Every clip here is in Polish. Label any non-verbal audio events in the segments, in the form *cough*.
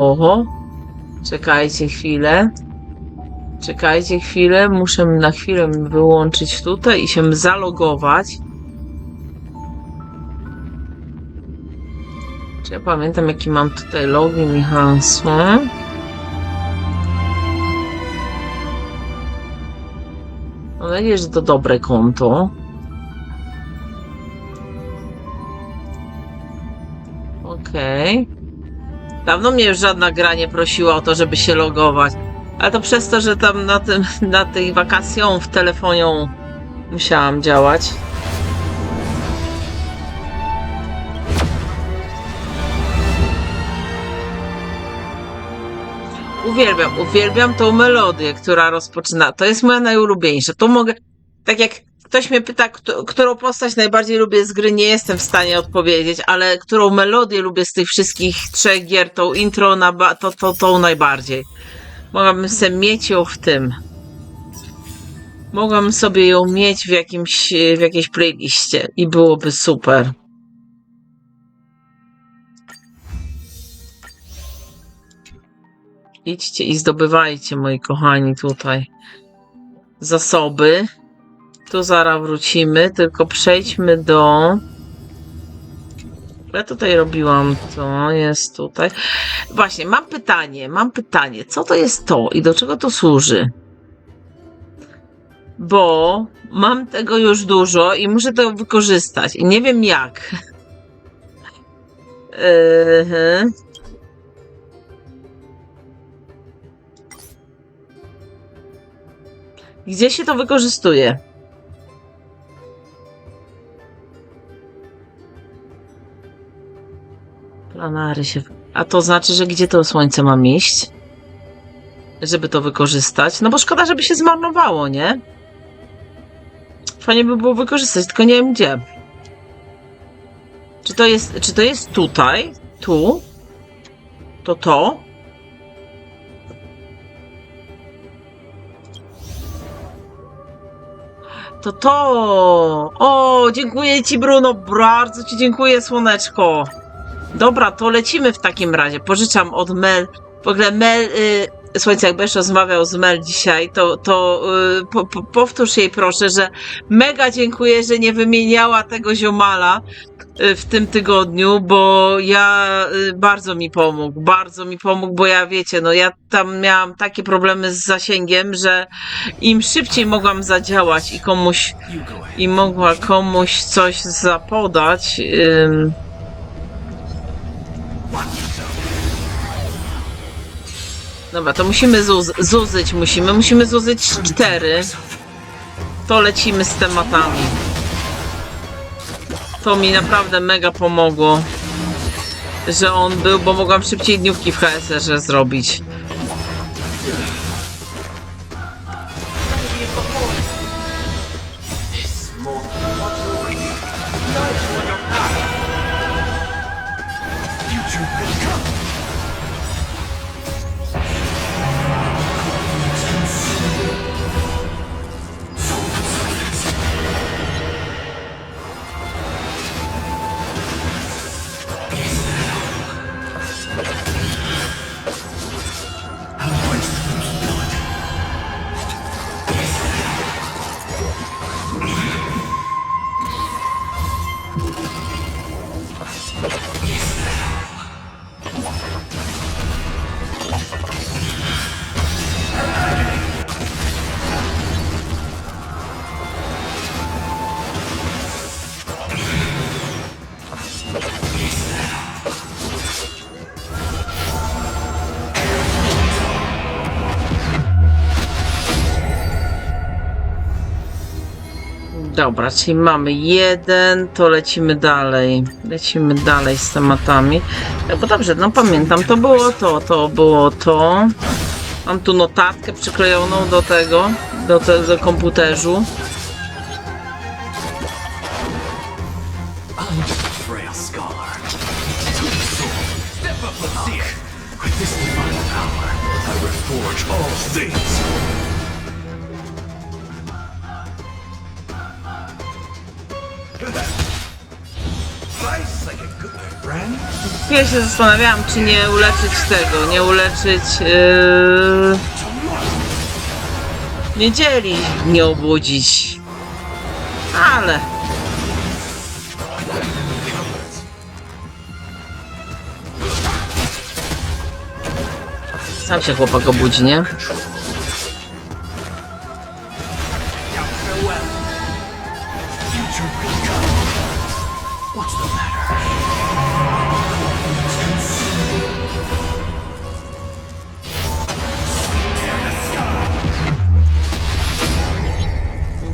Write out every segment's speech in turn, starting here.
Oho. Czekajcie chwilę. Czekajcie chwilę. Muszę na chwilę wyłączyć tutaj i się zalogować. Czy ja pamiętam, jaki mam tutaj login i hasło? Mam nadzieję, że to dobre konto. Okej. Dawno mnie już żadna gra nie prosiła o to, żeby się logować. Ale to przez to, że tam na, tym, *laughs* na tej wakacją w telefonie musiałam działać. Uwielbiam, uwielbiam tą melodię, która rozpoczyna. To jest moja najulubieńsza. To mogę, tak jak ktoś mnie pyta, którą postać najbardziej lubię z gry, nie jestem w stanie odpowiedzieć, ale którą melodię lubię z tych wszystkich trzech gier, tą intro, na ba- to, to, tą najbardziej. Mogłabym sobie mieć ją w tym. Mogłabym sobie ją mieć w jakimś, w jakiejś playliście i byłoby super. Idźcie i zdobywajcie, moi kochani, tutaj zasoby. Tu zaraz wrócimy, tylko przejdźmy do. Ja tutaj robiłam to, jest tutaj. Właśnie, mam pytanie, mam pytanie. Co to jest to i do czego to służy? Bo mam tego już dużo i muszę to wykorzystać i nie wiem jak. Yy, Gdzie się to wykorzystuje? Planary się. A to znaczy, że gdzie to słońce mam iść? Żeby to wykorzystać? No bo szkoda, żeby się zmarnowało, nie? Fajnie by było wykorzystać, tylko nie wiem gdzie. Czy to jest, czy to jest tutaj? Tu? To to? To to! O, dziękuję ci, Bruno. Bardzo ci dziękuję, słoneczko. Dobra, to lecimy w takim razie. Pożyczam od Mel. W ogóle Mel. Y, słuchajcie, jak będziesz rozmawiał z Mel dzisiaj, to, to y, po, po, powtórz jej proszę, że mega dziękuję, że nie wymieniała tego ziomala y, w tym tygodniu, bo ja y, bardzo mi pomógł, bardzo mi pomógł, bo ja wiecie, no ja tam miałam takie problemy z zasięgiem, że im szybciej mogłam zadziałać i komuś i mogła komuś coś zapodać. Dobra, to musimy zuz zuzyć, musimy, musimy zuzyć cztery. To lecimy z tematami. To mi naprawdę mega pomogło, że on był, bo mogłam szybciej dniówki w HSR zrobić. Dobra, czyli mamy jeden, to lecimy dalej. Lecimy dalej z tematami. E, Bo dobrze, no pamiętam, to było to, to było to. Mam tu notatkę przyklejoną do tego, do tego komputerzu. Nice like a good friend. chwilę się zastanawiałam, czy nie uleczyć tego, nie uleczyć yy... niedzieli, nie obudzić. Ale... Sam się chłopak obudzi, nie?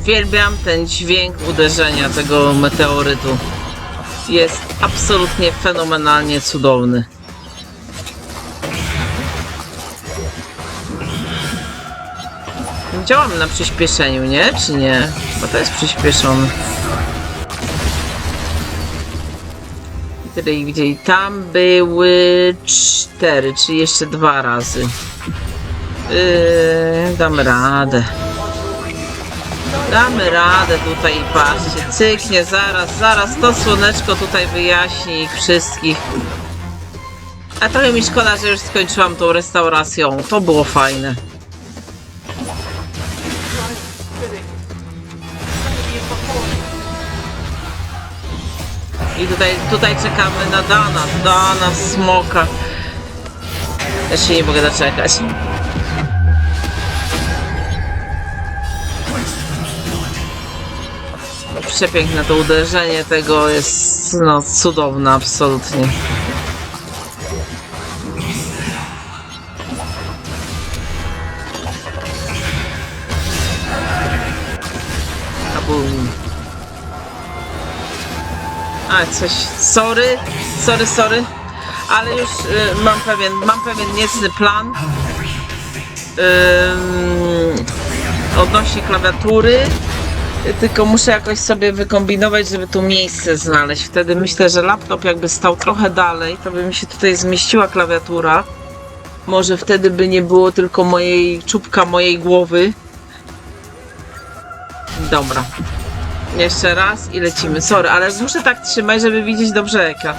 Uwielbiam ten dźwięk uderzenia tego meteorytu. Jest absolutnie fenomenalnie cudowny. Działam na przyspieszeniu, nie? Czy nie? Bo to jest przyspieszony. Tyle ich widzieli. Tam były cztery, czyli jeszcze dwa razy. Yy, damy radę. Damy radę tutaj, patrzcie, cyknie, zaraz, zaraz to słoneczko tutaj wyjaśni ich wszystkich. A trochę mi szkoda, że już skończyłam tą restauracją, to było fajne. I tutaj, tutaj czekamy na Dana, Dana, Smoka. Ja się nie mogę doczekać. Przepiękne to uderzenie tego jest no, cudowne, absolutnie. A, coś. Sorry, sorry, sorry. Ale już y, mam pewien, mam pewien niecny plan. Ym, odnośnie klawiatury. Tylko muszę jakoś sobie wykombinować, żeby tu miejsce znaleźć. Wtedy myślę, że laptop jakby stał trochę dalej, to by mi się tutaj zmieściła klawiatura. Może wtedy by nie było tylko mojej czubka mojej głowy. Dobra. Jeszcze raz i lecimy. Sorry, ale muszę tak trzymać, żeby widzieć dobrze ekran.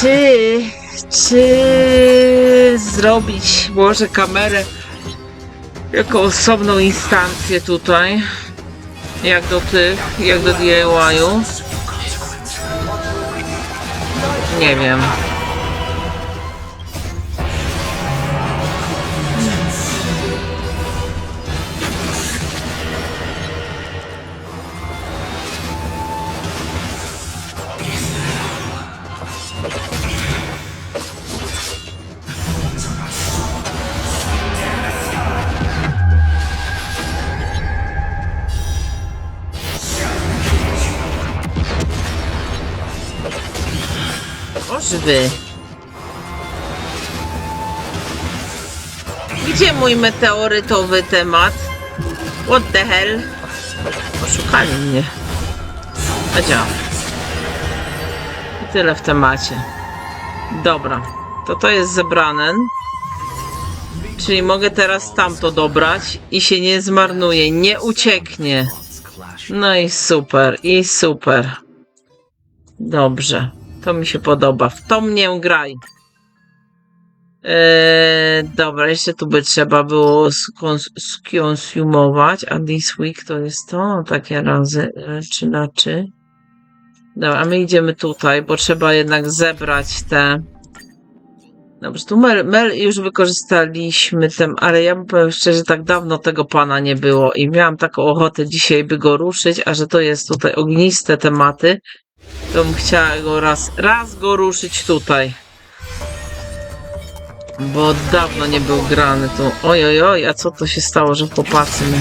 Czy, czy zrobić może kamerę jako osobną instancję tutaj? Jak do tych, jak do DIY-u? Nie wiem. Ożwy. Gdzie mój meteorytowy temat? What the hell? Oszukali mnie. A działa. I tyle w temacie. Dobra. To to jest zebrane. Czyli mogę teraz tamto dobrać i się nie zmarnuje, nie ucieknie. No i super, i super. Dobrze. To mi się podoba. W to mnie graj. Eee, dobra, jeszcze tu by trzeba było skons- skonsumować, a this week to jest to, takie razy, czy na czy. Dobra, a my idziemy tutaj, bo trzeba jednak zebrać te... Dobrze, tu Mel, Mel już wykorzystaliśmy ten, ale ja powiem szczerze, tak dawno tego pana nie było i miałam taką ochotę dzisiaj by go ruszyć, a że to jest tutaj ogniste tematy, to bym chciała go raz, raz go ruszyć tutaj. Bo dawno nie był grany tu. Oj, oj, oj, a co to się stało, że chłopacy my...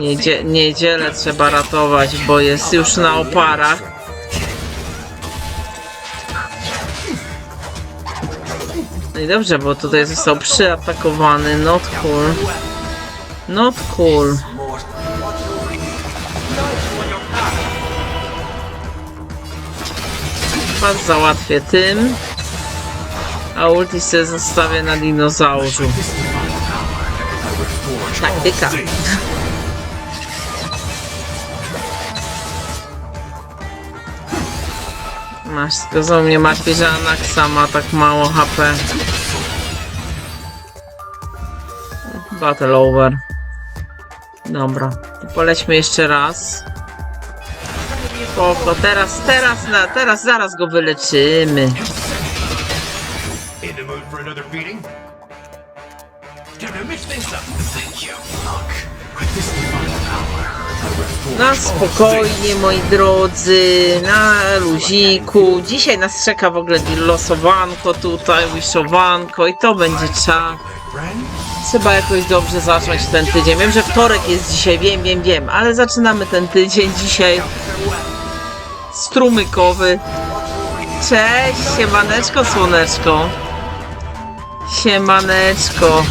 Niedzie, niedzielę trzeba ratować, bo jest już na oparach. No i dobrze, bo tutaj został przyatakowany. Not cool. Not cool. Załatwię tym. A ulti sobie zostawię na dinozaurzu. Taktyka. Masz, tylko mnie martwi, że Anaxa ma tak mało HP. Battle over. Dobra, polećmy jeszcze raz. Spoko, teraz, teraz, na, teraz zaraz go wyleczymy. In the mood for another beating? Time to mix things up. Thank you. Look, with this divine power, I restore Na spokojnie, moi drodzy, na luziku. Dzisiaj nas czeka w ogóle losowanko tutaj, wiszowanko i to będzie. Friend? Trzeba jakoś dobrze zacząć ten tydzień. Wiem, że wtorek jest dzisiaj, wiem, wiem, wiem, ale zaczynamy ten tydzień dzisiaj strumykowy. Cześć, siemaneczko, słoneczko. Siemaneczko.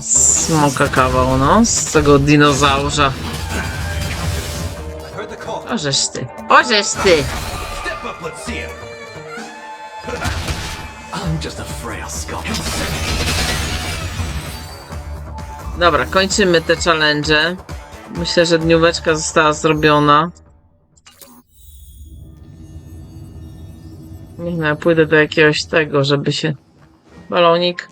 Smoka kawał, no, z tego dinozaurza. Ożeż ty, ty. Let's see it. I'm just a frail. Dobra, kończymy te challenge. Myślę, że dnióweczka została zrobiona. Nie wiem, ja pójdę do jakiegoś tego, żeby się... Balonik.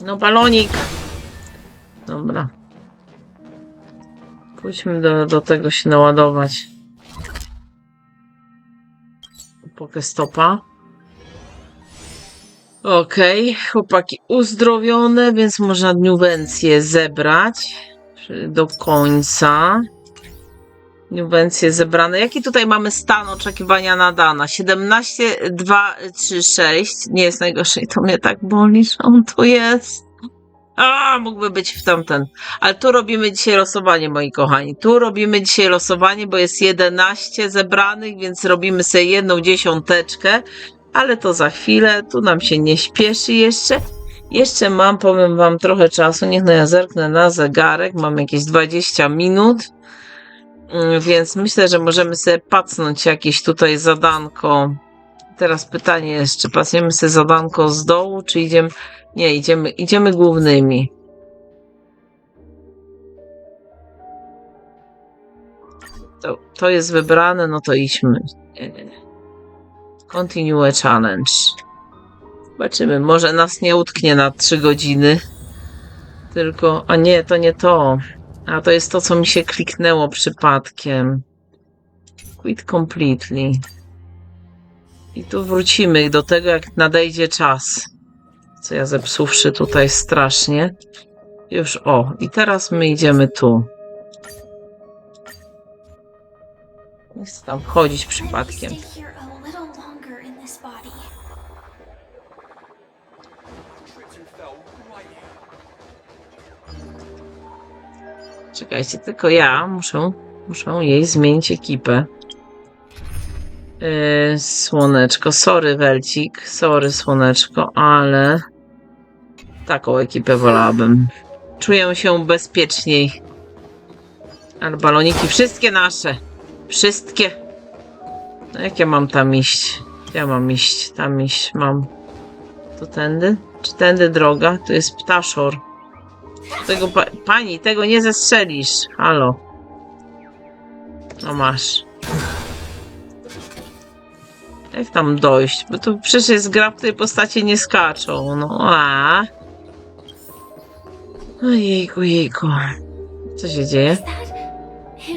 No, balonik. Dobra. Pójdźmy do, do tego się naładować. Pokestopa. Okej, chłopaki uzdrowione, więc można dniuwencję zebrać do końca. Dniuwencje zebrane. Jaki tutaj mamy stan oczekiwania na dana? 17, 2, 3, 6. Nie jest najgorszy i to mnie tak boli, że on tu jest. A, mógłby być w tamten. Ale tu robimy dzisiaj losowanie, moi kochani. Tu robimy dzisiaj losowanie, bo jest 11 zebranych, więc robimy sobie jedną dziesiąteczkę ale to za chwilę, tu nam się nie śpieszy jeszcze. Jeszcze mam, powiem wam, trochę czasu, niech no ja zerknę na zegarek, mam jakieś 20 minut, Mm, więc myślę, że możemy sobie pacnąć jakieś tutaj zadanko. Teraz pytanie jest, czy pasniemy sobie zadanko z dołu, czy idziemy, nie, idziemy, idziemy głównymi. To, to jest wybrane, no to idźmy. Continue challenge. Zobaczymy, może nas nie utknie na 3 godziny. Tylko, a nie, to nie to. A to jest to, co mi się kliknęło przypadkiem. Quit completely. I tu wrócimy do tego, jak nadejdzie czas. Co ja zepsuwszy tutaj strasznie. Już o, i teraz my idziemy tu. Nie chcę tam wchodzić przypadkiem. Czekajcie, tylko ja muszę, muszę jej zmienić ekipę. Yy, słoneczko, sorry Welcik, sorry Słoneczko, ale taką ekipę wolałabym. Czuję się bezpieczniej. Ale baloniki, wszystkie nasze. Wszystkie. No jak ja mam tam iść? Ja mam iść, tam iść, mam. To tędy? Czy tędy droga? Tu jest ptaszor. Tego pa pani, tego nie zestrzelisz. Halo. No masz. Jak tam dojść? Bo tu przecież jest gra, w której postacie nie skaczą. No a. Ojejku, jejku. Co się dzieje?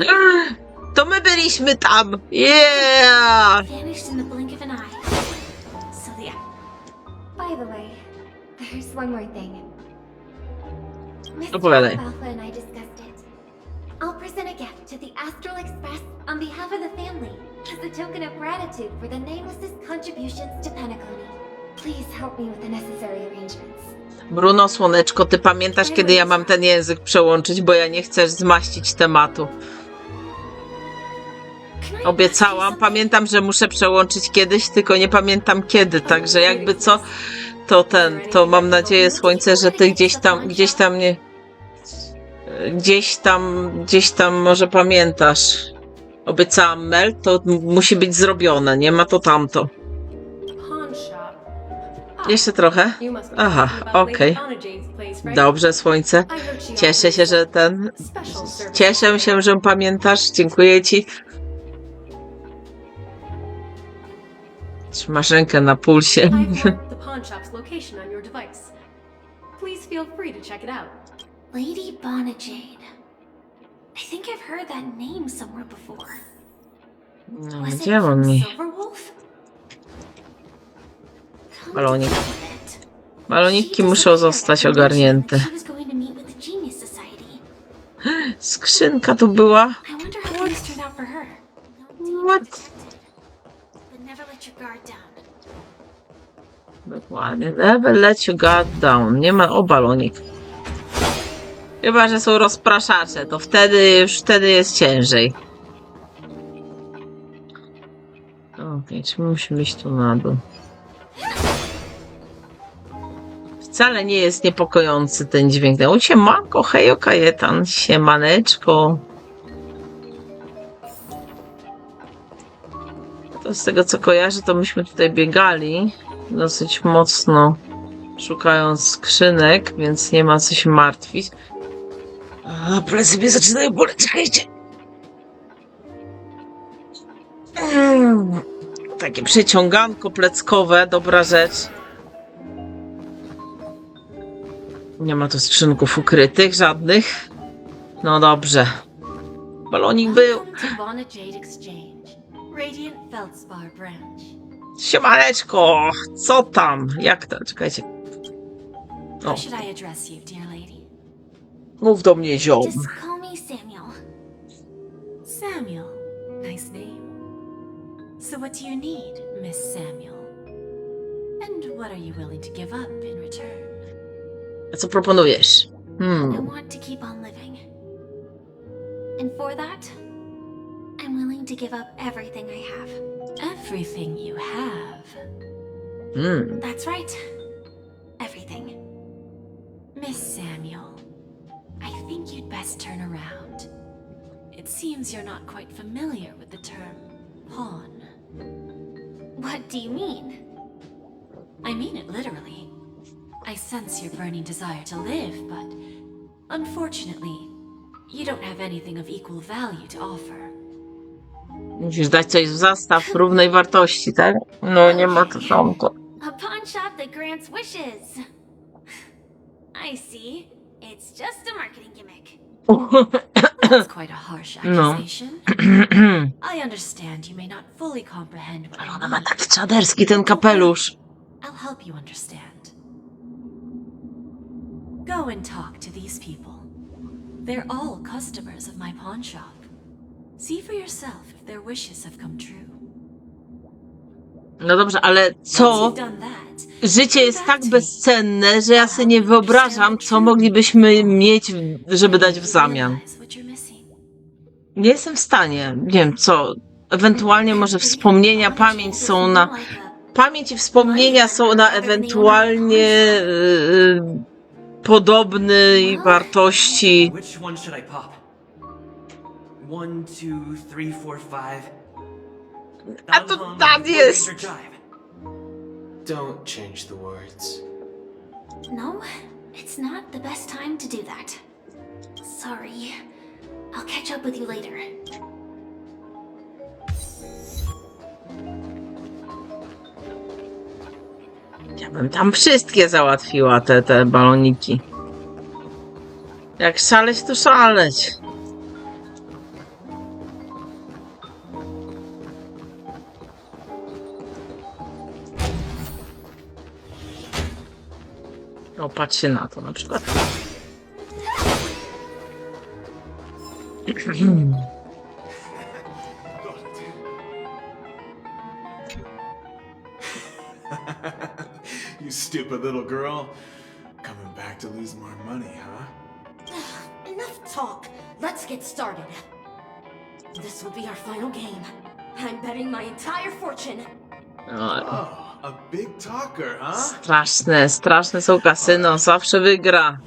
Ach, To my byliśmy tam! Yeah! Vanished in the blink of an eye. So yeah. By the way, there's one more thing. Opowiadaj. And I discussed it. I'll present a gift to the Astral Express on behalf of the family as a token of gratitude for the nameless's contributions to Penacony. Please help me with the necessary arrangements. Bruno, słoneczko, ty pamiętasz, kiedy ja mam ten język przełączyć, bo ja nie chcę zmaścić tematu. Obiecałam, pamiętam, że muszę przełączyć kiedyś, tylko nie pamiętam kiedy, także jakby co, to ten, to mam nadzieję, słońce, że ty gdzieś tam, gdzieś tam nie, gdzieś tam, gdzieś tam może pamiętasz. obiecałam Mel, to musi być zrobione, nie ma to tamto. Jeszcze trochę? Aha, okej. Right? Dobrze, słońce. Cieszę się, że ten. Cieszę się, że pamiętasz. Dziękuję ci. Trzymasz rękę na pulsie. *laughs* Please feel free to check it out. Lady Bonajade. I think I've heard that name somewhere before. No, Was it? Silverwolf? Balonik. Baloniki muszą zostać ogarnięte. Skrzynka tu była. What? Dokładnie. Never let you guard down. Nie ma o balonik. Chyba, że są rozpraszacze, to wtedy już wtedy jest ciężej. Okej, czy musimy iść tu na dół? Wcale nie jest niepokojący ten dźwięk. O, siemanko, hejo, kajetan, siemaneczko. To z tego co kojarzę, to myśmy tutaj biegali dosyć mocno szukając skrzynek, więc nie ma co się martwić. A, plecy mnie zaczynają boleć, czekajcie. Mm, Takie przeciąganko pleckowe, dobra rzecz. Nie ma tu skrzynków ukrytych, żadnych. No dobrze. Balonik był. Siemaneczko! Co tam? Jak to? Czekajcie. O, mów do mnie ziom. Samuel. Samuel. Nice name. So what do you need, Miss Samuel? And what are you willing to give up in return? A co proponujesz? I Hmm. want to keep on living. And for that, I'm willing to give up everything I have. Everything you have. Hmm. That's right. Everything. Miss Samuel, I think you'd best turn around. It seems you're not quite familiar with the term pawn. What do you mean? I mean it literally. I sense your burning desire to live, but unfortunately, you don't have anything of equal value to offer. Musisz dać coś w zastaw równej wartości, tak? No nie ma to tamto. A pawn shop that grants wishes. I see. It's just a marketing gimmick. That's quite a harsh *coughs* No. accusation. *coughs* I understand you may not fully comprehend what I Ona ma mean. taki czaderski ten kapelusz. I'll help you understand. Go and talk to these people. They're all customers of my pawn shop. See for yourself if their wishes have come true. No dobrze, ale Once co? you've done that, Życie jest tak bezcenne, że ja sobie nie wyobrażam, co moglibyśmy mieć, żeby dać w zamian. realize what you're missing. Nie jestem w stanie. Nie wiem, co. Ewentualnie może wspomnienia, pamięć są na. Pamięć i wspomnienia są na ewentualnie podobnej wartości. Which one should I pop? One, two, three, four, five. A to tam jest. Don't change the words. No, it's not the best time to do that. Sorry. I'll catch up with you later. Ja bym tam wszystkie załatwiła, te, te baloniki. Jak szaleć, to szaleć. O, patrzcie na to na przykład. *clears throat* stupid little girl. Coming back to lose more money, huh? *sighs* Enough talk. Let's get started. This will be our final game. I'm betting my entire fortune. O, Oh, a big talker, huh? straszne, straszne są kasyno, zawsze wygra.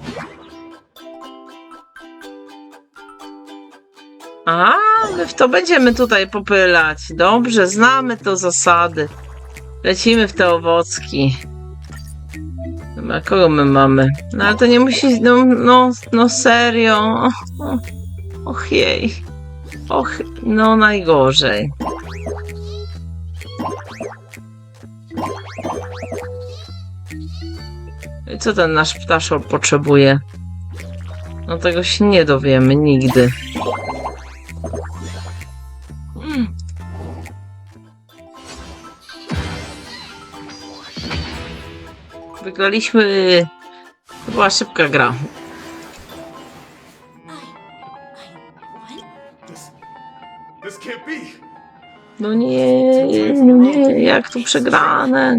A, Lecimy w to, będziemy tutaj popylać. Dobrze, znamy to zasady. Lecimy w te owocki. Dobra, kogo my mamy? No ale to nie musi, no, no, no serio. Och, jej. Och, no najgorzej. I co ten nasz ptaszor potrzebuje? No tego się nie dowiemy nigdy. Wygraliśmy. To była szybka gra. No nie, no nie, jak tu przegrane.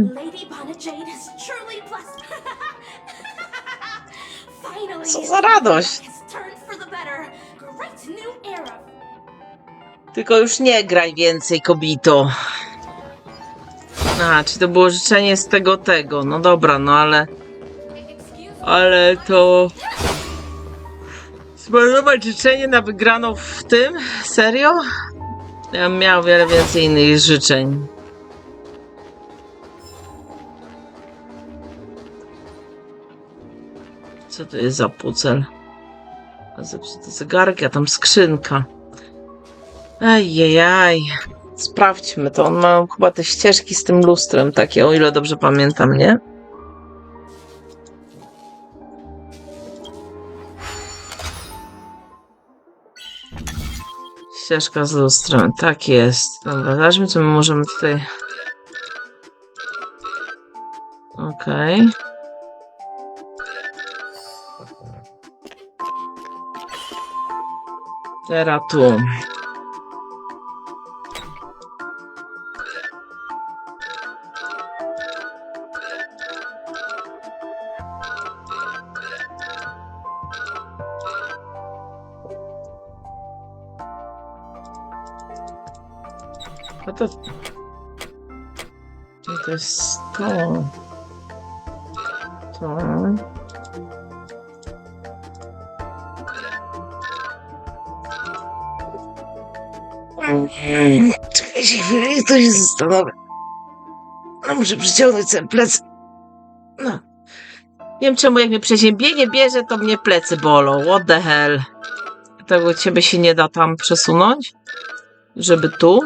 Co za radość. Tylko już nie graj więcej, kobito. A, czy to było życzenie z tego tego? No dobra, no ale. Ale to. Zmarnować życzenie na wygraną w tym? Serio? Ja miał wiele więcej innych życzeń. Co to jest za pucel? A zepsuty zegarek, a tam skrzynka. Ejjejaj. Sprawdźmy to. On ma chyba te ścieżki z tym lustrem takie, o ile dobrze pamiętam, nie? Ścieżka z lustrem, tak jest. Dobra, zobaczmy, co my możemy tutaj... Okej. Teraz tu. To jest to. To. Czekajcie chwilę, niech to się zastanowię. No muszę przyciągnąć ten plec. No. Nie wiem czemu jak mnie przeziębienie bierze, to mnie plecy bolą. What the hell? Tego ciebie się nie da tam przesunąć? Żeby tu?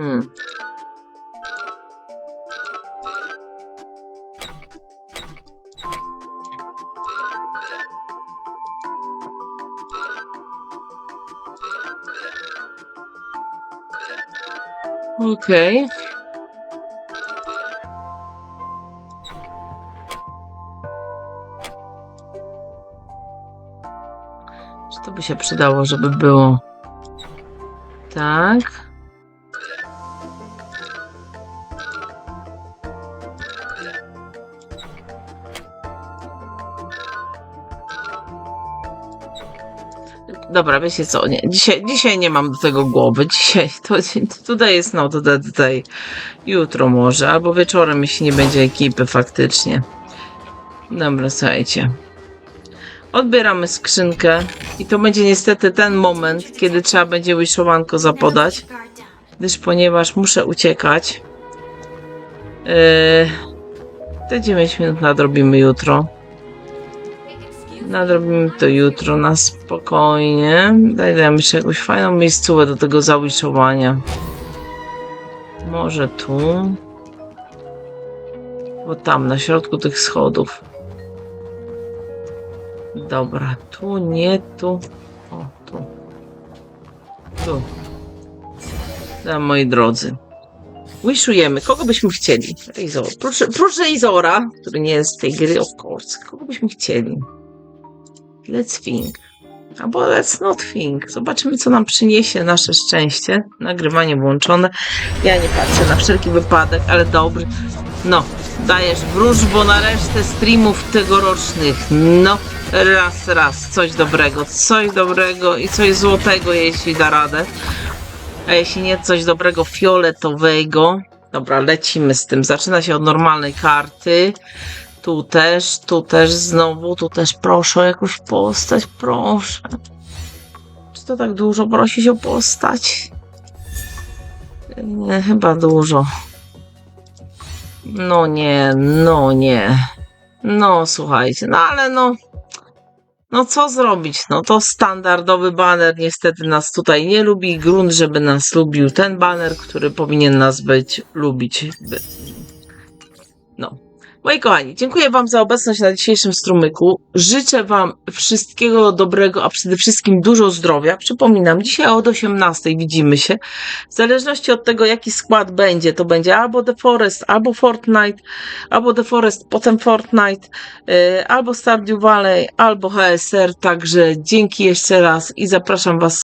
Hmm. Okej. Czy to by się przydało, żeby było? Tak. Dobra, wiecie co, nie, dzisiaj, dzisiaj nie mam do tego głowy, dzisiaj, to, *laughs* tutaj jest no, tutaj, tutaj, jutro może, albo wieczorem, jeśli nie będzie ekipy faktycznie. Dobra, słuchajcie. Odbieramy skrzynkę i to będzie niestety ten moment, kiedy trzeba będzie wiszowanko zapodać, gdyż ponieważ muszę uciekać. Yy, te 9 minut nadrobimy jutro. Nadrobimy to jutro na spokojnie. Daj, dajmy jeszcze jakąś fajną miejscówkę do tego zawiszowania. Może tu. Bo tam, na środku tych schodów. Dobra, tu, nie tu. O, tu. Tu. Dobra, moi drodzy. Wishujemy. Kogo byśmy chcieli? Izor. Proszę, proszę Izora, który nie jest z tej gry, of course. Kogo byśmy chcieli? Let's think. Albo let's not think. Zobaczymy, co nam przyniesie nasze szczęście. Nagrywanie włączone. Ja nie patrzę na wszelki wypadek, ale dobry. No, dajesz wróżbo na resztę streamów tegorocznych. No, raz, raz. Coś dobrego, coś dobrego i coś złotego, jeśli da radę. A jeśli nie, coś dobrego fioletowego. Dobra, lecimy z tym. Zaczyna się od normalnej karty. Tu też, tu też znowu, tu też proszę o jakąś postać, proszę. Czy to tak dużo prosić o postać? Nie, chyba dużo. No nie, no nie. No słuchajcie, no ale no. No co zrobić? No to standardowy baner niestety nas tutaj nie lubi. Grunt, żeby nas lubił ten baner, który powinien nas być, lubić. By. Moi kochani, dziękuję Wam za obecność na dzisiejszym strumyku. Życzę Wam wszystkiego dobrego, a przede wszystkim dużo zdrowia. Przypominam, dzisiaj od 18 widzimy się. W zależności od tego, jaki skład będzie, to będzie albo The Forest, albo Fortnite, albo The Forest, potem Fortnite, yy, albo Stardew Valley, albo HSR. Także dzięki jeszcze raz i zapraszam Was